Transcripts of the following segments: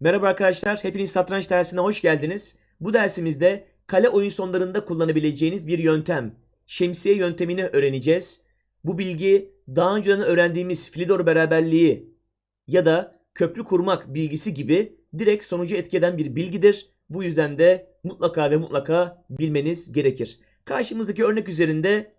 Merhaba arkadaşlar, hepiniz satranç dersine hoş geldiniz. Bu dersimizde kale oyun sonlarında kullanabileceğiniz bir yöntem, şemsiye yöntemini öğreneceğiz. Bu bilgi daha önceden öğrendiğimiz Filidor beraberliği ya da köprü kurmak bilgisi gibi direkt sonucu etkeden bir bilgidir. Bu yüzden de mutlaka ve mutlaka bilmeniz gerekir. Karşımızdaki örnek üzerinde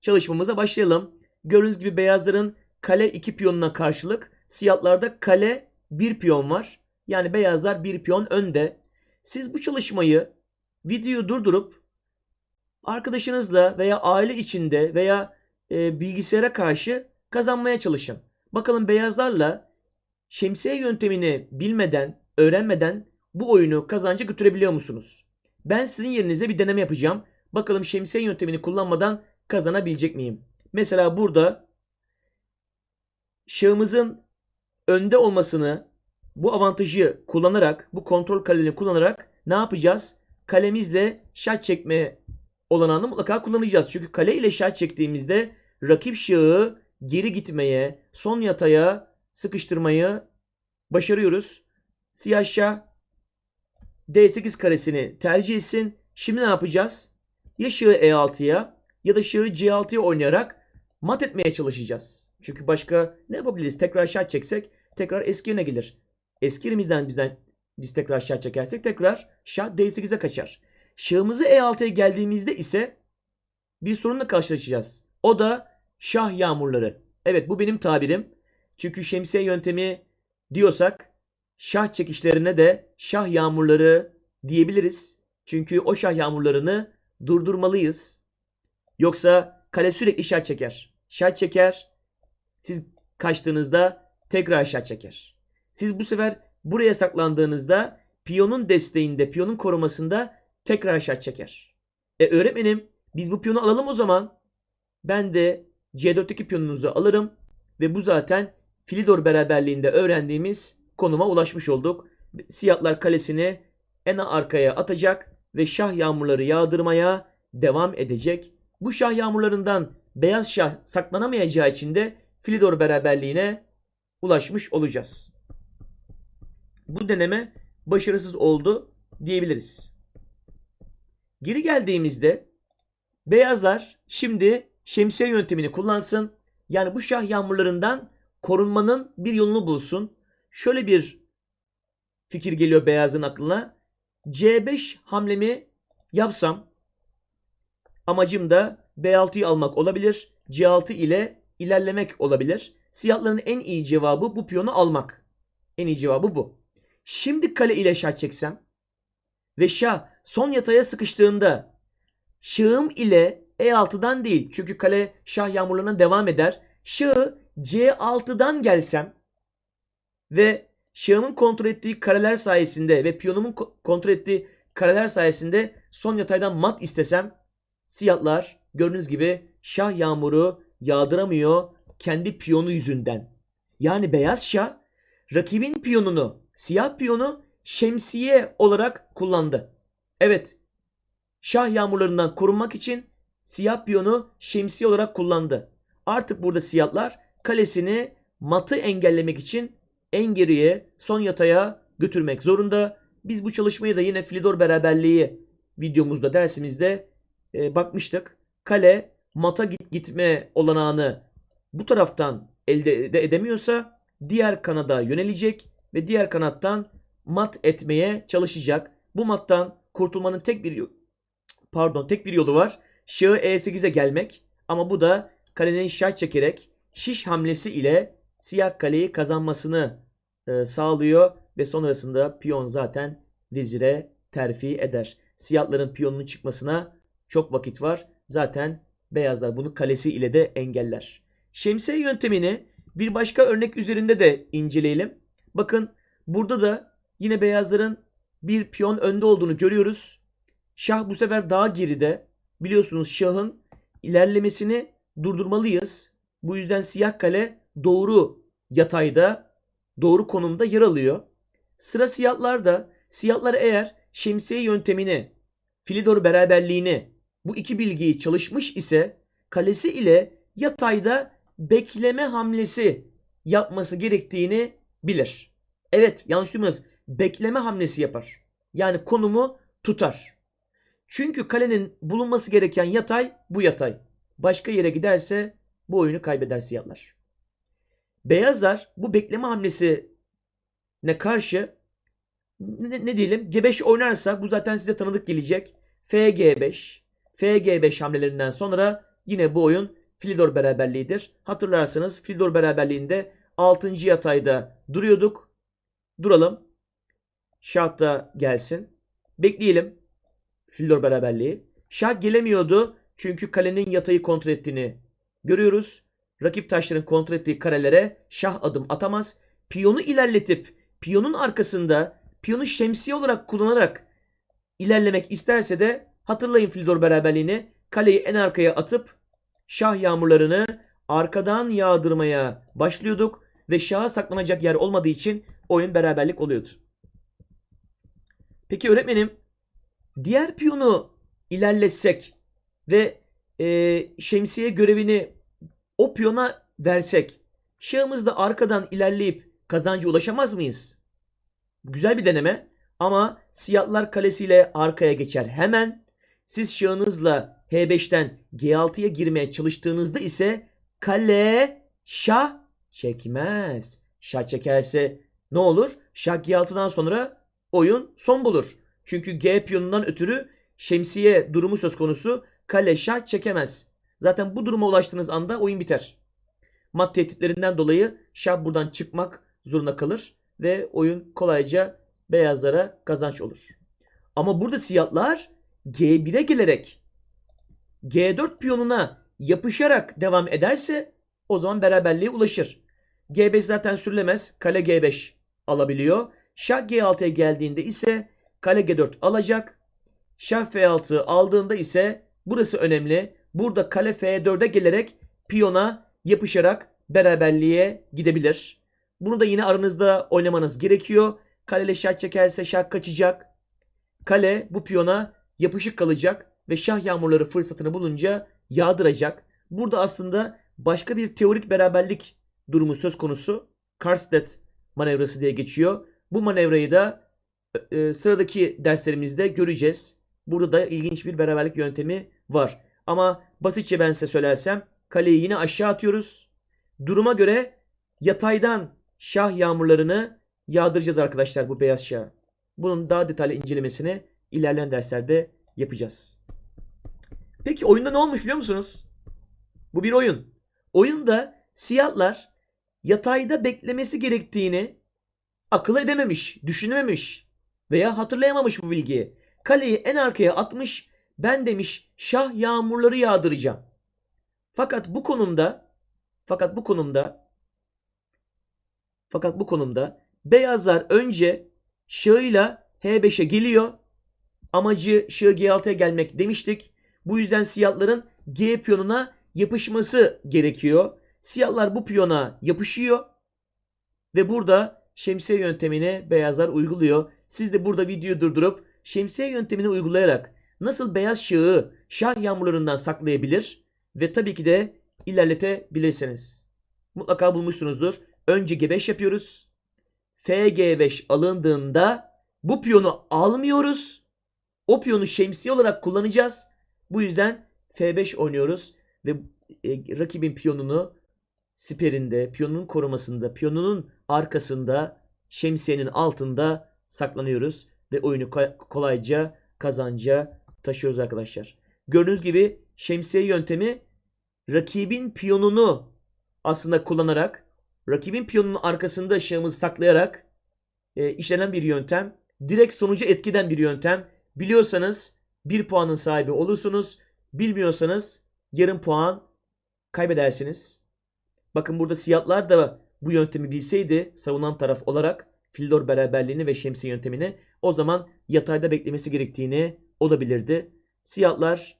çalışmamıza başlayalım. Gördüğünüz gibi beyazların kale 2 piyonuna karşılık siyahlarda kale 1 piyon var. Yani beyazlar bir piyon önde. Siz bu çalışmayı videoyu durdurup arkadaşınızla veya aile içinde veya e, bilgisayara karşı kazanmaya çalışın. Bakalım beyazlarla şemsiye yöntemini bilmeden, öğrenmeden bu oyunu kazanca götürebiliyor musunuz? Ben sizin yerinize bir deneme yapacağım. Bakalım şemsiye yöntemini kullanmadan kazanabilecek miyim? Mesela burada şahımızın önde olmasını bu avantajı kullanarak, bu kontrol kalelerini kullanarak ne yapacağız? Kalemizle şah çekme olanağını mutlaka kullanacağız. Çünkü kale ile şah çektiğimizde rakip şahı geri gitmeye, son yataya sıkıştırmayı başarıyoruz. Siyah şah D8 karesini tercih etsin. Şimdi ne yapacağız? Ya şahı E6'ya ya da şahı C6'ya oynayarak mat etmeye çalışacağız. Çünkü başka ne yapabiliriz? Tekrar şah çeksek tekrar eski yerine gelir. Eski yerimizden bizden biz tekrar şah çekersek tekrar şah D8'e kaçar. Şahımızı E6'ya geldiğimizde ise bir sorunla karşılaşacağız. O da şah yağmurları. Evet bu benim tabirim. Çünkü şemsiye yöntemi diyorsak şah çekişlerine de şah yağmurları diyebiliriz. Çünkü o şah yağmurlarını durdurmalıyız. Yoksa kale sürekli şah çeker. Şah çeker. Siz kaçtığınızda tekrar şah çeker. Siz bu sefer buraya saklandığınızda piyonun desteğinde, piyonun korumasında tekrar şah çeker. E öğretmenim biz bu piyonu alalım o zaman. Ben de C4'teki piyonunuzu alırım ve bu zaten Filidor beraberliğinde öğrendiğimiz konuma ulaşmış olduk. Siyahlar kalesini en arkaya atacak ve şah yağmurları yağdırmaya devam edecek. Bu şah yağmurlarından beyaz şah saklanamayacağı için de Filidor beraberliğine ulaşmış olacağız. Bu deneme başarısız oldu diyebiliriz. Geri geldiğimizde beyazlar şimdi şemsiye yöntemini kullansın. Yani bu şah yağmurlarından korunmanın bir yolunu bulsun. Şöyle bir fikir geliyor beyazın aklına. C5 hamlemi yapsam amacım da B6'yı almak olabilir. C6 ile ilerlemek olabilir. Siyahların en iyi cevabı bu piyonu almak. En iyi cevabı bu. Şimdi kale ile şah çeksem ve şah son yataya sıkıştığında şahım ile E6'dan değil çünkü kale şah yağmurlarına devam eder. Şahı C6'dan gelsem ve şahımın kontrol ettiği kareler sayesinde ve piyonumun kontrol ettiği kareler sayesinde son yataydan mat istesem siyahlar gördüğünüz gibi şah yağmuru yağdıramıyor kendi piyonu yüzünden. Yani beyaz şah rakibin piyonunu siyah piyonu şemsiye olarak kullandı. Evet, şah yağmurlarından korunmak için siyah piyonu şemsiye olarak kullandı. Artık burada siyahlar kalesini matı engellemek için en geriye son yataya götürmek zorunda. Biz bu çalışmayı da yine Filidor beraberliği videomuzda dersimizde e, bakmıştık. Kale mata git gitme olanağını bu taraftan elde edemiyorsa diğer kanada yönelecek ve diğer kanattan mat etmeye çalışacak. Bu mattan kurtulmanın tek bir pardon tek bir yolu var. Şahı E8'e gelmek ama bu da kalenin şah çekerek şiş hamlesi ile siyah kaleyi kazanmasını e, sağlıyor ve sonrasında piyon zaten vezire terfi eder. Siyahların piyonunun çıkmasına çok vakit var. Zaten beyazlar bunu kalesi ile de engeller. Şemsiye yöntemini bir başka örnek üzerinde de inceleyelim. Bakın burada da yine beyazların bir piyon önde olduğunu görüyoruz. Şah bu sefer daha geride. Biliyorsunuz şahın ilerlemesini durdurmalıyız. Bu yüzden siyah kale doğru yatayda, doğru konumda yer alıyor. Sıra siyahlarda, siyahlar eğer şemsiye yöntemini, Filidor beraberliğini, bu iki bilgiyi çalışmış ise kalesi ile yatayda bekleme hamlesi yapması gerektiğini bilir. Evet yanlış duymadınız. Bekleme hamlesi yapar. Yani konumu tutar. Çünkü kalenin bulunması gereken yatay bu yatay. Başka yere giderse bu oyunu kaybeder siyahlar. Beyazlar bu bekleme hamlesine karşı ne, ne diyelim G5 oynarsa bu zaten size tanıdık gelecek. FG5, FG5 hamlelerinden sonra yine bu oyun Filidor beraberliğidir. Hatırlarsanız Filidor beraberliğinde 6. yatayda duruyorduk. Duralım. Şah da gelsin. Bekleyelim. Filidor beraberliği. Şah gelemiyordu. Çünkü kalenin yatayı kontrol ettiğini görüyoruz. Rakip taşların kontrol ettiği karelere şah adım atamaz. Piyonu ilerletip piyonun arkasında piyonu şemsiye olarak kullanarak ilerlemek isterse de hatırlayın Filidor beraberliğini. Kaleyi en arkaya atıp şah yağmurlarını arkadan yağdırmaya başlıyorduk ve şaha saklanacak yer olmadığı için oyun beraberlik oluyordu. Peki öğretmenim diğer piyonu ilerletsek ve e, şemsiye görevini o piyona versek şahımız da arkadan ilerleyip kazanca ulaşamaz mıyız? Güzel bir deneme ama siyahlar kalesiyle arkaya geçer hemen. Siz şahınızla H5'ten G6'ya girmeye çalıştığınızda ise kale şah çekmez. Şah çekerse ne olur? Şah G6'dan sonra oyun son bulur. Çünkü G piyonundan ötürü şemsiye durumu söz konusu. Kale şah çekemez. Zaten bu duruma ulaştığınız anda oyun biter. Mat tehditlerinden dolayı şah buradan çıkmak zorunda kalır ve oyun kolayca beyazlara kazanç olur. Ama burada siyahlar G1'e gelerek G4 piyonuna yapışarak devam ederse o zaman beraberliğe ulaşır. G5 zaten sürülemez. Kale G5 alabiliyor. Şah G6'ya geldiğinde ise kale G4 alacak. Şah F6 aldığında ise burası önemli. Burada kale F4'e gelerek piyona yapışarak beraberliğe gidebilir. Bunu da yine aranızda oynamanız gerekiyor. Kale ile şah çekerse şah kaçacak. Kale bu piyona yapışık kalacak ve şah yağmurları fırsatını bulunca yağdıracak. Burada aslında başka bir teorik beraberlik durumu söz konusu. Karstedt manevrası diye geçiyor. Bu manevrayı da e, sıradaki derslerimizde göreceğiz. Burada da ilginç bir beraberlik yöntemi var. Ama basitçe ben size söylersem kaleyi yine aşağı atıyoruz. Duruma göre yataydan şah yağmurlarını yağdıracağız arkadaşlar bu beyaz şah. Bunun daha detaylı incelemesini ilerleyen derslerde yapacağız. Peki oyunda ne olmuş biliyor musunuz? Bu bir oyun. Oyunda siyahlar yatayda beklemesi gerektiğini akıl edememiş, düşünememiş veya hatırlayamamış bu bilgiyi. Kaleyi en arkaya atmış, ben demiş şah yağmurları yağdıracağım. Fakat bu konumda fakat bu konumda fakat bu konumda beyazlar önce şahıyla H5'e geliyor. Amacı şah G6'ya gelmek demiştik. Bu yüzden siyahların G piyonuna yapışması gerekiyor. Siyahlar bu piyona yapışıyor ve burada şemsiye yöntemini beyazlar uyguluyor. Siz de burada videoyu durdurup şemsiye yöntemini uygulayarak nasıl beyaz şahı şah yağmurlarından saklayabilir ve tabii ki de ilerletebilirsiniz. Mutlaka bulmuşsunuzdur. Önce G5 yapıyoruz. FG5 alındığında bu piyonu almıyoruz. O şemsiye olarak kullanacağız. Bu yüzden F5 oynuyoruz ve e, rakibin piyonunu siperinde, piyonun korumasında, piyonunun arkasında, şemsiyenin altında saklanıyoruz ve oyunu kolayca kazanca taşıyoruz arkadaşlar. Gördüğünüz gibi şemsiye yöntemi rakibin piyonunu aslında kullanarak, rakibin piyonunun arkasında şahımızı saklayarak e, işlenen bir yöntem. Direkt sonucu etkiden bir yöntem. Biliyorsanız bir puanın sahibi olursunuz. Bilmiyorsanız yarım puan kaybedersiniz. Bakın burada siyahlar da bu yöntemi bilseydi savunan taraf olarak Fildor beraberliğini ve şemsiye yöntemini o zaman yatayda beklemesi gerektiğini olabilirdi. Siyahlar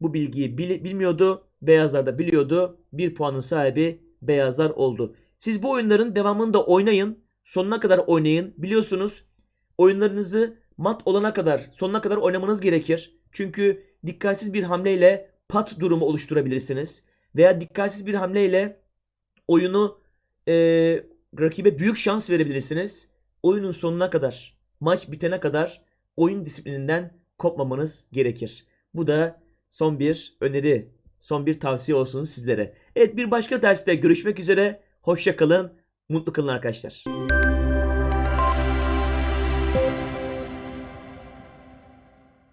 bu bilgiyi bil bilmiyordu. Beyazlar da biliyordu. Bir puanın sahibi beyazlar oldu. Siz bu oyunların devamını da oynayın. Sonuna kadar oynayın. Biliyorsunuz oyunlarınızı mat olana kadar, sonuna kadar oynamanız gerekir. Çünkü dikkatsiz bir hamleyle pat durumu oluşturabilirsiniz. veya dikkatsiz bir hamleyle oyunu e, rakibe büyük şans verebilirsiniz. Oyunun sonuna kadar, maç bitene kadar oyun disiplininden kopmamanız gerekir. Bu da son bir öneri, son bir tavsiye olsun sizlere. Evet bir başka derste görüşmek üzere. Hoşça kalın, mutlu kalın arkadaşlar.